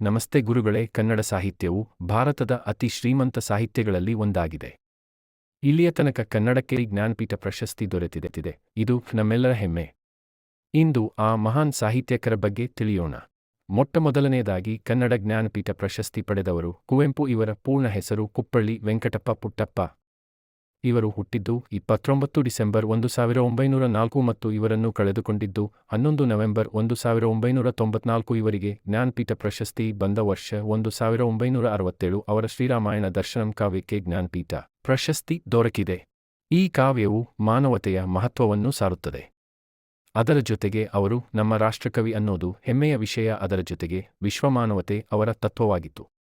ನಮಸ್ತೆ ಗುರುಗಳೇ, ಕನ್ನಡ ಸಾಹಿತ್ಯವು ಭಾರತದ ಅತಿ ಶ್ರೀಮಂತ ಸಾಹಿತ್ಯಗಳಲ್ಲಿ ಒಂದಾಗಿದೆ. ಇಲ್ಲಿಯ ತನಕ ಕನ್ನಡಕ್ಕೆ ಜ್ಞಾನಪೀಠ ಪ್ರಶಸ್ತಿ ದೊರೆತಿದೆ. ಇದು ನಮ್ಮೆಲ್ಲರ ಹೆಮ್ಮೆ. ಇಂದು ಆ ಮಹಾನ್ ಸಾಹಿತ್ಯಕರ ಬಗ್ಗೆ ತಿಳಿಯೋಣ. ಮೊಟ್ಟಮೊದಲನೆಯದಾಗಿ ಕನ್ನಡ ಜ್ಞಾನಪೀಠ ಪ್ರಶಸ್ತಿ ಪಡೆದವರು ಕುವೆಂಪು ಇವರ ಪೂರ್ಣ ಹೆಸರು ಕುಪ್ಪಳ್ಳಿ ವೆಂಕಟಪ್ಪ ಪುಟ್ಟಪ್ಪ. ಇವರು ಹುಟ್ಟಿದ್ದು ಇಪ್ಪತ್ತೊಂಬತ್ತು ಡಿಸೆಂಬರ್ ಒಂದು ಸಾವಿರ ಒಂಬೈನೂರ ನಾಲ್ಕು ಮತ್ತು ಇವರನ್ನು ಕಳೆದುಕೊಂಡಿದ್ದು ಹನ್ನೊಂದು ನವೆಂಬರ್ ಒಂದು ಸಾವಿರ ಒಂಬೈನೂರ ತೊಂಬತ್ನಾಲ್ಕು ಇವರಿಗೆ ಜ್ಞಾನಪೀಠ ಪ್ರಶಸ್ತಿ ಬಂದ ವರ್ಷ ಒಂದು ಸಾವಿರ ಒಂಬೈನೂರ ಅರವತ್ತೇಳು ಅವರ ಶ್ರೀರಾಮಾಯಣ ದರ್ಶನಂ ಕಾವ್ಯಕ್ಕೆ ಜ್ಞಾನಪೀಠ ಪ್ರಶಸ್ತಿ ದೊರಕಿದೆ. ಈ ಕಾವ್ಯವು ಮಾನವತೆಯ ಮಹತ್ವವನ್ನು ಸಾರುತ್ತದೆ. ಅದರ ಜೊತೆಗೆ ಅವರು ನಮ್ಮ ರಾಷ್ಟ್ರಕವಿ ಅನ್ನೋದು ಹೆಮ್ಮೆಯ ವಿಷಯ, ಅದರ ಜೊತೆಗೆ ವಿಶ್ವಮಾನವತೆ ಅವರ ತತ್ವವಾಗಿತ್ತು.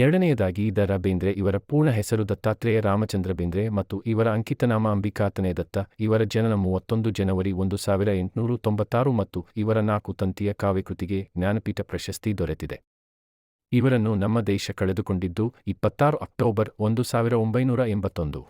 ಎರಡನೆಯದಾಗಿ ದ ಬೇಂದ್ರೆ ಇವರ ಪೂರ್ಣ ಹೆಸರು ದತ್ತಾತ್ರೇಯ ರಾಮಚಂದ್ರ ಬೇಂದ್ರೆ ಮತ್ತು ಇವರ ಅಂಕಿತನಾಮ ಅಂಬಿಕಾತನೇ ದತ್ತ, ಇವರ ಜನನ ಮೂವತ್ತೊಂದು ಜನವರಿ ಒಂದು ಸಾವಿರ ಎಂಟುನೂರು ತೊಂಬತ್ತಾರು ಮತ್ತು ಇವರ ನಾಲ್ಕು ತಂತಿಯ ಕಾವ್ಯಕೃತಿಗೆ ಜ್ಞಾನಪೀಠ ಪ್ರಶಸ್ತಿ ದೊರೆತಿದೆ. ಇವರನ್ನು ನಮ್ಮ ದೇಶ ಕಳೆದುಕೊಂಡಿದ್ದು ಇಪ್ಪತ್ತಾರು ಅಕ್ಟೋಬರ್ ಒಂದು ಸಾವಿರ ಒಂಬೈನೂರ ಎಂಬತ್ತೊಂದು.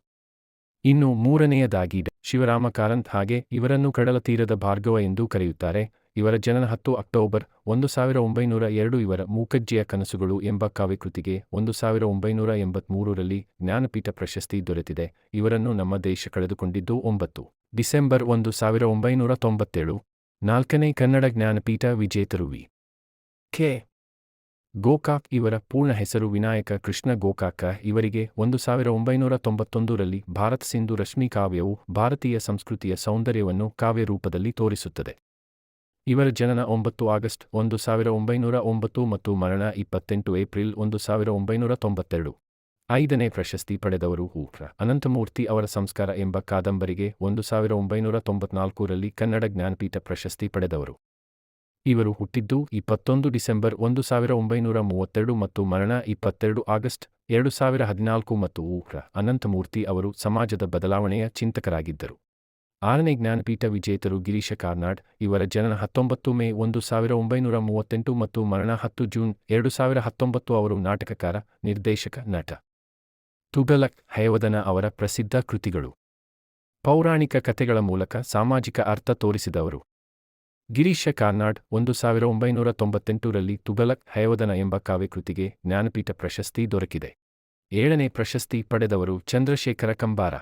ಇನ್ನು ಮೂರನೆಯದಾಗಿ ಶಿವರಾಮ ಕಾರಂತ್ ಹಾಗೆ ಇವರನ್ನು ಕಡಲ ತೀರದ ಭಾರ್ಗವ ಎಂದೂ ಕರೆಯುತ್ತಾರೆ. ಇವರ ಜನನ ಹತ್ತು ಅಕ್ಟೋಬರ್ ಒಂದು ಸಾವಿರ ಒಂಬೈನೂರ ಎರಡು ಇವರ ಮೂಕಜ್ಜಿಯ ಕನಸುಗಳು ಎಂಬ ಕಾವ್ಯಕೃತಿಗೆ ಒಂದು ಸಾವಿರ ಒಂಬೈನೂರ ಎಂಬತ್ಮೂರರಲ್ಲಿ ಜ್ಞಾನಪೀಠ ಪ್ರಶಸ್ತಿ ದೊರೆತಿದೆ. ಇವರನ್ನು ನಮ್ಮ ದೇಶ ಕಳೆದುಕೊಂಡಿದ್ದು ಒಂಬತ್ತು. ಡಿಸೆಂಬರ್ ಒಂದು ಸಾವಿರ ಒಂಬೈನೂರ ತೊಂಬತ್ತೇಳು. ನಾಲ್ಕನೇ ಕನ್ನಡ ಜ್ಞಾನಪೀಠ ವಿಜೇತರು ವಿ ಕೆ. ಗೋಕಾಕ್ ಇವರ ಪೂರ್ಣ ಹೆಸರು ವಿನಾಯಕ ಕೃಷ್ಣ ಗೋಕಾಕ ಇವರಿಗೆ ಒಂದು ಸಾವಿರ ಒಂಬೈನೂರ ತೊಂಬತ್ತೊಂದರಲ್ಲಿ ಭಾರತ ಸಿಂಧು ರಶ್ಮಿ ಕಾವ್ಯವು ಭಾರತೀಯ ಸಂಸ್ಕೃತಿಯ ಸೌಂದರ್ಯವನ್ನು ಕಾವ್ಯ ರೂಪದಲ್ಲಿ ತೋರಿಸುತ್ತದೆ. ಇವರ ಜನನ ಒಂಬತ್ತು ಆಗಸ್ಟ್ ಒಂದು ಸಾವಿರ ಒಂಬೈನೂರ ಒಂಬತ್ತು ಮತ್ತು ಮರಣ ಇಪ್ಪತ್ತೆಂಟು ಏಪ್ರಿಲ್ ಒಂದು ಸಾವಿರ ಒಂಬೈನೂರ ತೊಂಬತ್ತೆರಡು. ಐದನೇ ಪ್ರಶಸ್ತಿ ಪಡೆದವರು ಊರ ಅನಂತಮೂರ್ತಿ ಅವರ ಸಂಸ್ಕಾರ ಎಂಬ ಕಾದಂಬರಿಗೆ ಒಂದು ಸಾವಿರ ಒಂಬೈನೂರ ತೊಂಬತ್ನಾಲ್ಕರಲ್ಲಿ ಕನ್ನಡ ಜ್ಞಾನಪೀಠ ಪ್ರಶಸ್ತಿ ಪಡೆದವರು. ಇವರು ಹುಟ್ಟಿದ್ದು ಇಪ್ಪತ್ತೊಂದು ಡಿಸೆಂಬರ್ ಒಂದು ಸಾವಿರ ಒಂಬೈನೂರ ಮೂವತ್ತೆರಡು ಮತ್ತು ಮರಣ ಇಪ್ಪತ್ತೆರಡು ಆಗಸ್ಟ್ ಎರಡು ಸಾವಿರ ಹದಿನಾಲ್ಕು ಮತ್ತು ಊಹ್ರ ಅನಂತಮೂರ್ತಿ ಅವರು ಸಮಾಜದ ಬದಲಾವಣೆಯ ಚಿಂತಕರಾಗಿದ್ದರು. ಆರನೇ ಜ್ಞಾನಪೀಠ ವಿಜೇತರು ಗಿರೀಶ ಕಾರ್ನಾಡ್, ಇವರ ಜನನ ಹತ್ತೊಂಬತ್ತು ಮೇ ಒಂದು ಸಾವಿರ ಒಂಬೈನೂರ ಮೂವತ್ತೆಂಟು ಮತ್ತು ಮರಣ ಹತ್ತು ಜೂನ್ ಎರಡು ಸಾವಿರ ಹತ್ತೊಂಬತ್ತು ಅವರು ನಾಟಕಕಾರ, ನಿರ್ದೇಶಕ, ನಟ. ತುಗಲಕ್ ಹಯವದನ ಅವರ ಪ್ರಸಿದ್ಧ ಕೃತಿಗಳು. ಪೌರಾಣಿಕ ಕಥೆಗಳ ಮೂಲಕ ಸಾಮಾಜಿಕ ಅರ್ಥ ತೋರಿಸಿದವರು. ಗಿರೀಶ ಕಾರ್ನಾಡ್ ಒಂದು ಸಾವಿರ ಒಂಬೈನೂರ ತೊಂಬತ್ತೆಂಟರಲ್ಲಿ ತುಗಲಕ್ ಹಯವದನ ಎಂಬ ಕಾವ್ಯಕೃತಿಗೆ ಜ್ಞಾನಪೀಠ ಪ್ರಶಸ್ತಿ ದೊರಕಿದೆ. ಏಳನೇ ಪ್ರಶಸ್ತಿ ಪಡೆದವರು ಚಂದ್ರಶೇಖರ ಕಂಬಾರ.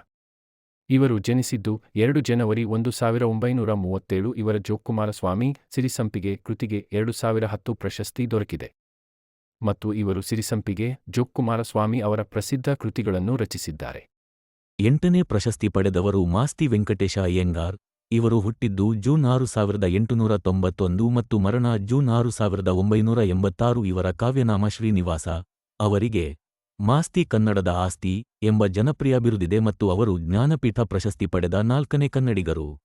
ಇವರು ಜನಿಸಿದ್ದು ಎರಡು ಜನವರಿ ಒಂದು ಸಾವಿರ ಒಂಬೈನೂರ ಮೂವತ್ತೇಳು ಇವರ ಜೋಕುಮಾರಸ್ವಾಮಿ ಸಿರಿಸಂಪಿಗೆ ಕೃತಿಗೆ ಎರಡು ಸಾವಿರ ಹತ್ತು ಪ್ರಶಸ್ತಿ ದೊರಕಿದೆ. ಮತ್ತು ಇವರು ಸಿರಿಸಂಪಿಗೆ ಜೋಕ್ಕುಮಾರಸ್ವಾಮಿ ಅವರ ಪ್ರಸಿದ್ಧ ಕೃತಿಗಳನ್ನು ರಚಿಸಿದ್ದಾರೆ. ಎಂಟನೇ ಪ್ರಶಸ್ತಿ ಪಡೆದವರು ಮಾಸ್ತಿ ವೆಂಕಟೇಶ ಅಯ್ಯಂಗಾರ್. ಇವರು ಹುಟ್ಟಿದ್ದು ಜೂನ್ ಆರು ಸಾವಿರದ ಎಂಟುನೂರ ತೊಂಬತ್ತೊಂದು ಮತ್ತು ಮರಣ ಜೂನ್ ಆರು ಸಾವಿರದ ಒಂಬೈನೂರ ಎಂಬತ್ತಾರು ಇವರ ಕಾವ್ಯನಾಮ ಶ್ರೀನಿವಾಸ ಅವರಿಗೆ ಮಾಸ್ತಿ ಕನ್ನಡದ ಆಸ್ತಿ ಎಂಬ ಜನಪ್ರಿಯ ಬಿರುದಿದೆ ಮತ್ತು ಅವರು ಜ್ಞಾನಪೀಠ ಪ್ರಶಸ್ತಿ ಪಡೆದ ನಾಲ್ಕನೇ ಕನ್ನಡಿಗರು.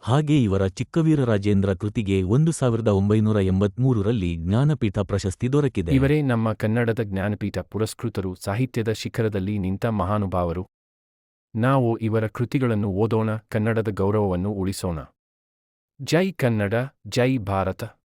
ಹಾಗೆ ಇವರ ಚಿಕ್ಕವೀರರಾಜೇಂದ್ರ ಕೃತಿಗೆ ಒಂದು ಸಾವಿರದ ಒಂಬೈನೂರ ಎಂಬತ್ಮೂರರಲ್ಲಿ ಜ್ಞಾನಪೀಠ ಪ್ರಶಸ್ತಿ ದೊರಕಿದೆ. ಇವರೇ ನಮ್ಮ ಕನ್ನಡದ ಜ್ಞಾನಪೀಠ ಪುರಸ್ಕೃತರು, ಸಾಹಿತ್ಯದ ಶಿಖರದಲ್ಲಿ ನಿಂತ ಮಹಾನುಭಾವರು. ನಾವು ಇವರ ಕೃತಿಗಳನ್ನು ಓದೋಣ, ಕನ್ನಡದ ಗೌರವವನ್ನು ಉಳಿಸೋಣ. ಜೈ ಕನ್ನಡ, ಜೈ ಭಾರತ.